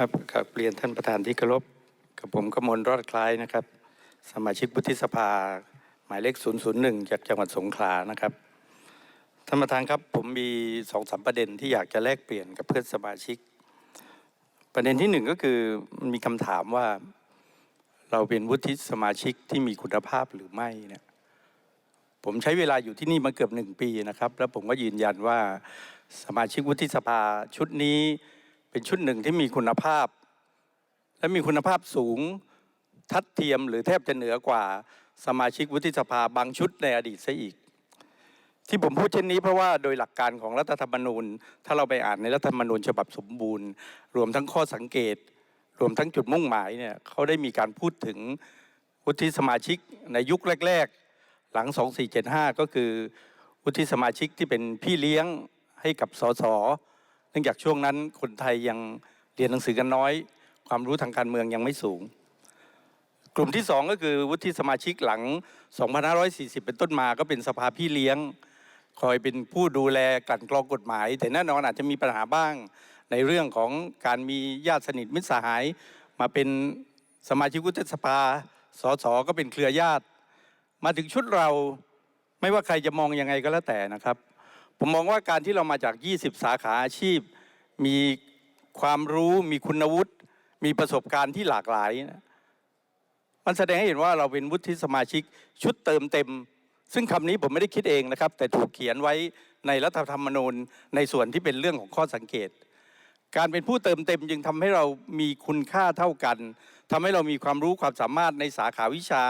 ครับกับเรียนท่านประธานที่เคารพกับผมกมลรอดคล้ายนะครับ สมาชิกวุฒิสภา หมายเลข 001 จากจังหวัดสงขลานะครับท่านประธานครับผมมีสองสามประเด็นที่อยากจะแลกเปลี่ยนกับเพื่อนสมาชิก ประเด็นที่หนึ่งก็คือมีคำถามว่าเราเป็นวุฒิสมาชิกที่มีคุณภาพหรือไม่เนี่ยผมใช้เวลาอยู่ที่นี่มาเกือบหนึ่งปีนะครับ แล้วผมก็ยืนยันว่าสมาชิกวุฒิสภาชุดนี้ เป็นชุดหนึ่งที่มีคุณภาพ และมีคุณภาพสูงทัดเทียมหรือแทบจะเหนือกว่าสมาชิกวุฒิสภาบางชุดในอดีตซะอีก ที่ผมพูดเช่นนี้เพราะว่าโดยหลักการของรัฐธรรมนูญ ถ้าเราไปอ่านในรัฐธรรมนูญฉบับสมบูรณ์ รวมทั้งข้อสังเกต รวมทั้งจุดมุ่งหมายเนี่ยเขาได้มีการพูดถึงวุฒิสมาชิกในยุคแรก ๆ หลัง 2475 ก็คือวุฒิสมาชิกที่เป็นพี่เลี้ยงให้กับสส นื่องจากช่วงนั้นคนไทยยังเรียนหนังสือกันน้อย ความรู้ทางการเมืองยังไม่สูง กลุ่มที่สองก็คือวุฒิสมาชิกหลัง 2540 เป็นต้นมาก็เป็นสภาพี่เลี้ยง คอยเป็นผู้ดูแลกลั่นกรองกฎหมาย แต่แน่นอนอาจจะมีปัญหาบ้าง ในเรื่องของการมีญาติสนิทมิตรสหาย มาเป็นสมาชิกวุฒิสภาสสก็เป็นเครือญาติ มาถึงชุดเราไม่ว่าใครจะมองยังไงก็แล้วแต่นะครับ ผมมองว่าการที่เรามาจาก 20 สาขาอาชีพ มีความรู้มีคุณวุฒิมีประสบการณ์ที่หลากหลายนะมันแสดงให้เห็นว่าเราเป็นวุฒิสมาชิกชุดเติมเต็ม ซึ่งคำนี้ผมไม่ได้คิดเองนะครับ แต่ถูกเขียนไว้ในรัฐธรรมนูญในส่วนที่เป็นเรื่องของข้อสังเกต การเป็นผู้เติมเต็มจึงทำให้เรามีคุณค่าเท่ากันทำให้เรามีความรู้ความสามารถในสาขาวิชา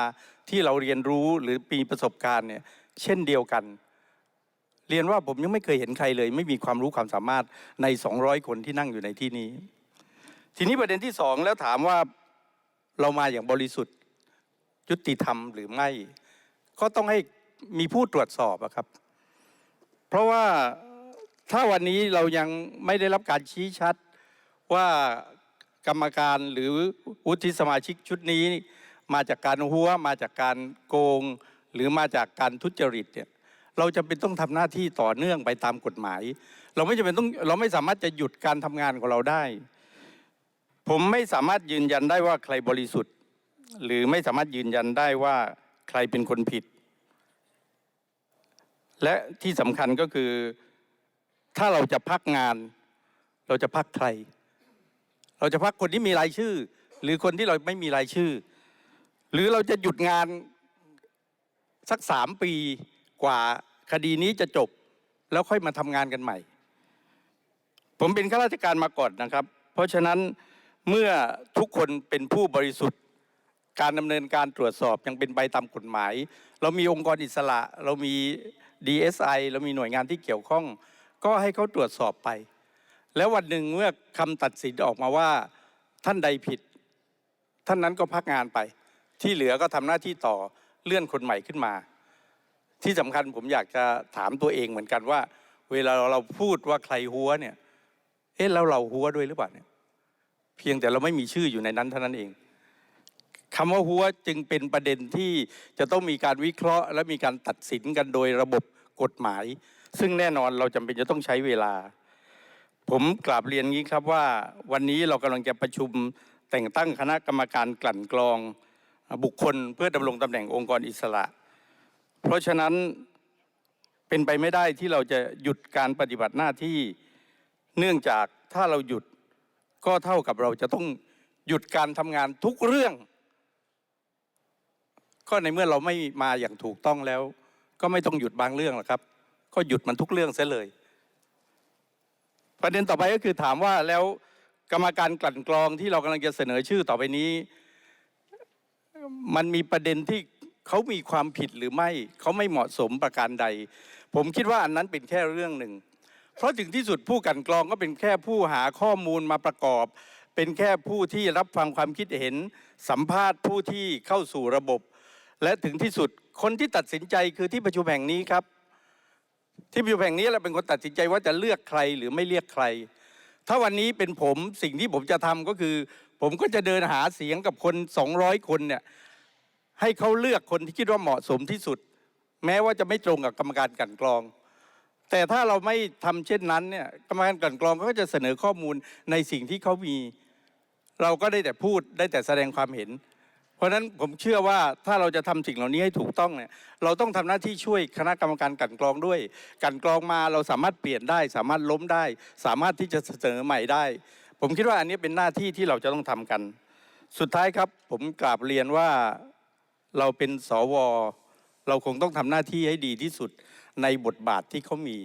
ที่เราเรียนรู้หรือมีประสบการณ์เนี่ยเช่นเดียวกัน เรียนว่าผมยังไม่เคยเห็นใครเลย ไม่มีความรู้ความสามารถใน 200 คนที่นั่งอยู่ในที่นี้ ทีนี้ประเด็นที่สองแล้วถามว่าเรามาอย่างบริสุทธิ์ ยุติธรรมหรือไม่ ก็ต้องให้มีผู้ตรวจสอบอะครับ เพราะว่าถ้าวันนี้เรายังไม่ได้รับการชี้ชัดว่ากรรมการหรือวุฒิสมาชิกชุดนี้ มาจากการหัวมาจากการโกง หรือมาจากการทุจริตเนี่ย เราจะเป็นต้องทำหน้าที่ต่อเนื่องไปตามกฎหมาย เราไม่จำเป็นต้องเราไม่สามารถจะหยุดการทำงานของเราได้ ผมไม่สามารถยืนยันได้ว่าใครบริสุทธิ์ หรือไม่สามารถยืนยันได้ว่าใครเป็นคนผิด และที่สำคัญก็คือ ถ้าเราจะพักงาน เราจะพักใคร เราจะพักคนที่มีรายชื่อ หรือคนที่เราไม่มีรายชื่อ หรือเราจะหยุดงานสักสามปี กว่าคดีนี้จะจบแล้วค่อยมาทำงานกันใหม่ ผมเป็นข้าราชการมาก่อนนะครับ เพราะฉะนั้นเมื่อทุกคนเป็นผู้บริสุทธิ์ การดำเนินการตรวจสอบยังเป็นไปตามกฎหมาย เรามีองค์กรอิสระ เรามี DSI เรามีหน่วยงานที่เกี่ยวข้อง ก็ให้เขาตรวจสอบไป แล้ววันหนึ่งเมื่อคำตัดสินออกมาว่าท่านใดผิด ท่านนั้นก็พักงานไป ที่เหลือก็ทำหน้าที่ต่อเลื่อนคนใหม่ขึ้นมา ที่สำคัญผมอยากจะถามตัวเองเหมือนกันว่า เวลาเราพูดว่าใครหัวเนี่ย เอ๊ะแล้วเราหัวด้วยหรือเปล่าเนี่ยเพียงแต่เราไม่มีชื่ออยู่ในนั้นเท่านั้นเองคำว่าหัวจึงเป็นประเด็นที่จะต้องมีการวิเคราะห์ และมีการตัดสินกันโดยระบบกฎหมาย ซึ่งแน่นอนเราจำเป็นจะต้องใช้เวลา ผมกราบเรียนงี้ครับว่า วันนี้เรากำลังจะประชุมแต่งตั้งคณะกรรมการกลั่นกรอง บุคคลเพื่อดำรงตำแหน่งองค์กรอิสระ เพราะฉะนั้นเป็นไปไม่ได้ที่เราจะหยุดการปฏิบัติหน้าที่ เนื่องจากถ้าเราหยุดก็เท่ากับเราจะต้องหยุดการทำงานทุกเรื่อง ก็ในเมื่อเราไม่มาอย่างถูกต้องแล้ว ก็ไม่ต้องหยุดบางเรื่องหรอกครับ ก็หยุดมันทุกเรื่องเสียเลย ประเด็นต่อไปก็คือถามว่าแล้วกรรมการกลั่นกรองที่เรากำลังจะเสนอชื่อต่อไปนี้ มันมีประเด็นที่ เขามีความผิดหรือไม่ เขาไม่เหมาะสมประการใด ผมคิดว่าอันนั้นเป็นแค่เรื่องหนึ่ง เพราะถึงที่สุดผู้กันกรองก็เป็นแค่ผู้หาข้อมูลมาประกอบ เป็นแค่ผู้ที่รับฟังความคิดเห็น สัมภาษณ์ผู้ที่เข้าสู่ระบบ และถึงที่สุดคนที่ตัดสินใจคือที่ประชุมแห่งนี้ครับ ที่ประชุมแห่งนี้เราเป็นคนตัดสินใจว่าจะเลือกใครหรือไม่เลือกใคร ถ้าวันนี้เป็นผมสิ่งที่ผมจะทำก็คือ ผมก็จะเดินหาเสียงกับคน 200 คนเนี่ย ให้เขาเลือกคนที่คิดว่าเหมาะสมที่สุด แม้ว่าจะไม่ตรงกับกรรมการกันกรอง แต่ถ้าเราไม่ทำเช่นนั้นเนี่ยกรรมการกันกรองก็จะเสนอข้อมูลในสิ่งที่เขามี เราก็ได้แต่พูดได้แต่แสดงความเห็น เพราะฉะนั้นผมเชื่อว่าถ้าเราจะทำสิ่งเหล่านี้ให้ถูกต้องเนี่ยเราต้องทำหน้าที่ช่วยคณะกรรมการกันกรองด้วย กันกรองมาเราสามารถเปลี่ยนได้ สามารถล้มได้ สามารถที่จะเสนอใหม่ได้ ผมคิดว่าอันนี้เป็นหน้าที่ที่เราจะต้องทำกัน สุดท้ายครับผมกราบเรียนว่า เราเป็นสว เราคงต้องทำหน้าที่ให้ดีที่สุดในบทบาทที่เขามี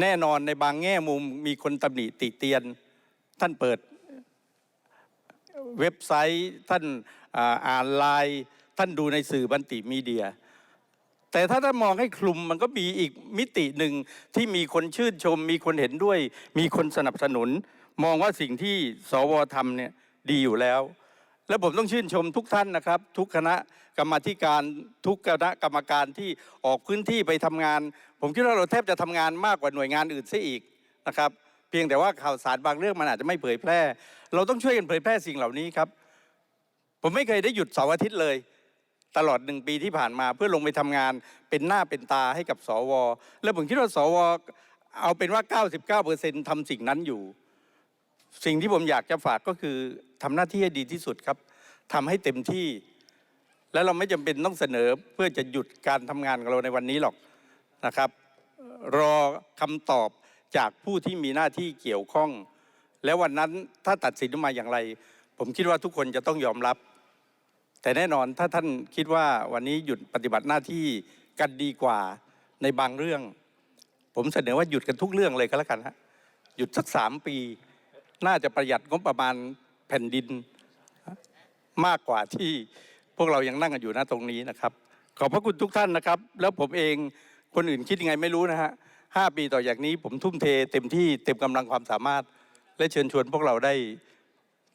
แน่นอนในบางแง่มุมมีคนตำหนิติเตียน ท่านเปิดเว็บไซต์ท่านอ่านไลน์ท่านดูในสื่อบันติมีเดีย แต่ถ้าท่านมองให้คลุมมันก็มีอีกมิติหนึ่งที่มีคนชื่นชม มีคนเห็นด้วย มีคนสนับสนุน มองว่าสิ่งที่สวทำเนี่ยดีอยู่แล้ว และผมต้องชื่นชมทุกท่านนะครับ ทุกคณะกรรมธิการทุกคณะกรรมการที่ออกพื้นที่ไปทำงาน ผมคิดว่าเราแทบจะทำงานมากกว่าหน่วยงานอื่นซะอีกนะครับ เพียงแต่ว่าข่าวสารบางเรื่องมันอาจจะไม่เผยแพร่ เราต้องช่วยกันเผยแพร่สิ่งเหล่านี้ครับ ผมไม่เคยได้หยุดเสาร์อาทิตย์เลย ตลอดหนึ่งปีที่ผ่านมาเพื่อลงไปทำงานเป็นหน้าเป็นตาให้กับสว และผมคิดว่าสว เอาเป็นว่า 99%ทำสิ่งนั้นอยู่ สิ่งที่ผมอยากจะฝากก็คือทำหน้าที่ให้ดีที่สุดครับทำให้เต็มที่ แล้วเราไม่จำเป็นต้องเสนอเพื่อจะหยุดการทำงานของเราในวันนี้หรอกนะครับ รอคำตอบจากผู้ที่มีหน้าที่เกี่ยวข้อง แล้ววันนั้นถ้าตัดสินออกมาอย่างไร ผมคิดว่าทุกคนจะต้องยอมรับ แต่แน่นอนถ้าท่านคิดว่าวันนี้หยุดปฏิบัติหน้าที่กันดีกว่าในบางเรื่อง ผมเสนอว่าหยุดกันทุกเรื่องเลยก็แล้วกันฮะหยุดสักสามปี น่าจะประหยัดงบประมาณแผ่นดินมากกว่าที่พวกเรายังนั่งกันอยู่ณตรงนี้นะครับ ขอบพระคุณทุกท่านนะครับ แล้วผมเองคนอื่นคิดยังไงไม่รู้นะฮะห้าปีต่อจากนี้ผมทุ่มเทเต็มที่เต็มกำลังความสามารถ และเชิญชวนพวกเราได้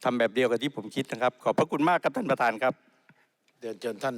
ทำแบบเดียวกับที่ผมคิดนะครับ ขอบพระคุณมากครับท่านประธานครับเรียนเชิญท่าน